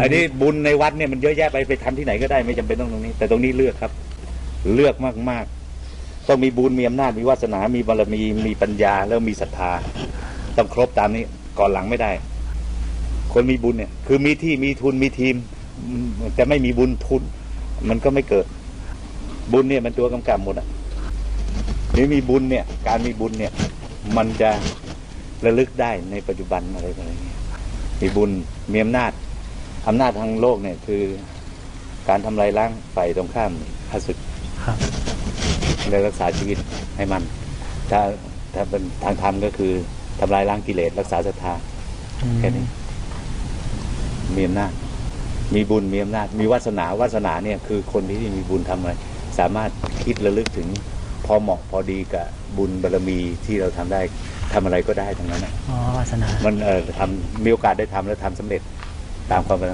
อันนี้บุญในวัดเนี่ยมันเยอะแยะไปไปทำที่ไหนก็ได้ไม่จำเป็นต้องตรงนี้ แต่ตรงนี้เลือกครับ เลือกมากๆ ต้องมีบุญมีอำนาจมีวาสนา มีบารมีมีปัญญาแล้วมีศรัทธา ต้องครบตามนี้ก่อนหลังไม่ได้ คนมีบุญเนี่ย คือมีที่มีทุนมีทีม แต่ไม่มีบุญทุน มันก็ไม่เกิด บุญเนี่ยมันตัวกำกับหมดอะนี่มีบุญเนี่ย การมีบุญเนี่ย มันจะระลึกได้ในปัจจุบันอะไรอะไรเงี้ยมีบุญมีอำนาจ อำนาจทางโลกเนี่ยคือการทำลายล้างฝ่ายตรงข้ามข้าศึกครับและรักษาชีวิตให้มัน ถ้าถ้าเป็นทางธรรมก็คือทำลายล้างกิเลสรักษาศรัทธาแค่นี้มีอำนาจมีบุญมีอำนาจมีวาสนาวาสนาเนี่ยคือคนที่มีบุญทำอะไรสามารถคิดระลึกถึงพอเหมาะพอดีกับบุญบารมีที่เราทำได้ทำอะไรก็ได้ทั้งนั้นนะอ๋อวาสนา มันเออทำมีโอกาสได้ทำแล้วทำสำเร็จ ตามความปรารถนา